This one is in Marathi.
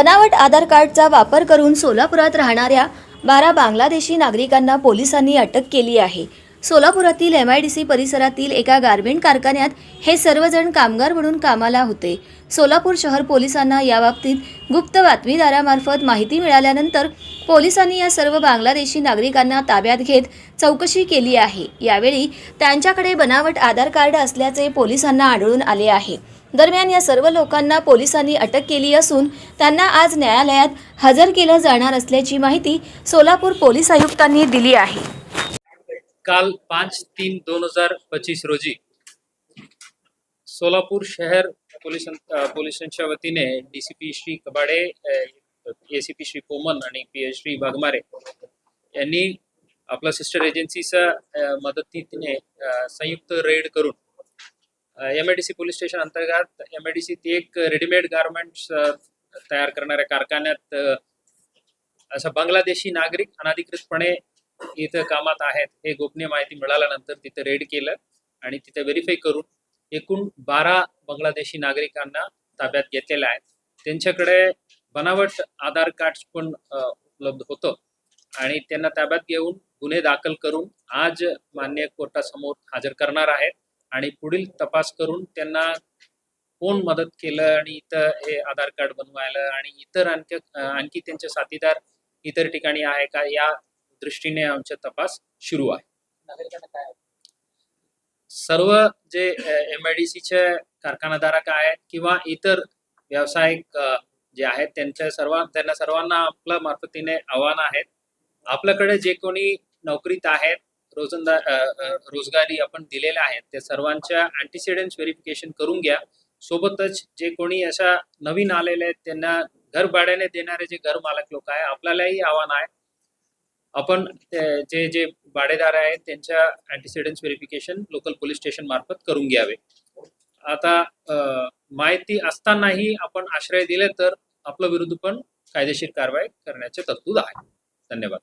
बनावट आधार कार्डचा वापर करून सोलापुरात राहणाऱ्या बारा बांगलादेशी नागरिकांना पोलिसांनी अटक केली आहे. सोलापुरातील एम आय डी सी परिसरातील एका गारमेंट कारखान्यात हे सर्वजण कामगार म्हणून कामाला होते. सोलापूर शहर पोलिसांना याबाबतीत गुप्त बातमीदारामार्फत माहिती मिळाल्यानंतर पोलिसांनी या सर्व बांगलादेशी नागरिकांना ताब्यात घेत चौकशी केली आहे. यावेळी त्यांच्याकडे बनावट आधार कार्ड असल्याचे पोलिसांना आढळून आले आहे. दरम्यान या सर्व लोकांना पोलिसांनी अटक केली असून त्यांना आज न्यायालयात हजर केलं जाणार असल्याची माहिती सोलापूर पोलीस आयुक्तांनी दिली आहे. काल पाच तीन दोन हजार पच्चीस रोजी सोलापूर शहर पोलीस पोलिसांच्या वतीने D C P Shri Kabade A C P Shri Poman आणि पी एच श्री वाघमारे यांनी आपल्या सिस्टर एजन्सीच्या मदतीने संयुक्त रेड करून M I D C police station अंतर्गत एम आय डी सी एक रेडीमेड गारमेंट्स तयार करणाऱ्या कारखान्यात असा बांगलादेशी नागरिक अनधिकृतपणे इथं कामात आहेत. हे गोपनीय माहिती मिळाल्यानंतर तिथं रेड केलं आणि तिथं व्हेरीफाय करून एकूण बारा बांगलादेशी नागरिकांना ताब्यात घेतलेल्या आहेत त्यांच्याकडे बनावट आधार कार्ड पण उपलब्ध होतं. आणि त्यांना ताब्यात घेऊन गुन्हे दाखल करून आज मान्य कोर्टासमोर हजर करणार आहेत. आणि पुढील तपास करून त्यांना कोण मदत केलं आणि इथं हे आधार कार्ड बनवायला आणि इतर आणखी आणखी त्यांचे साथीदार इतर ठिकाणी आहे का? या दृष्टीने आमचा तपास सुरू आहे. सर्व जे एम आय डी सीचे कारखानाधारक आहेत किंवा इतर व्यावसायिक जे आहेत त्यांच्या सर्व त्यांना सर्वांना आपल्या मार्फतीने आव्हान आहेत. आपल्याकडे जे कोणी नोकरीत आहेत रोजंदा अ, अ, रोजगारी आपण दिलेल्या आहेत त्या सर्वांच्या अँटीसिडेंट्स व्हेरिफिकेशन करून घ्या. सोबतच जे कोणी अशा नवीन आलेले आहेत त्यांना घर भाड्याने देणारे जे घर मालक लोक आहे आपल्यालाही आव्हान आहे. आपण जे जे भाडेदार आहेत त्यांच्या antecedents verification local police station मार्फत करून घ्यावे. आता माहिती असतानाही आपण आश्रय दिले तर आपल्या विरुद्ध पण कायदेशीर कारवाई करण्याचे तरतूद आहे. धन्यवाद.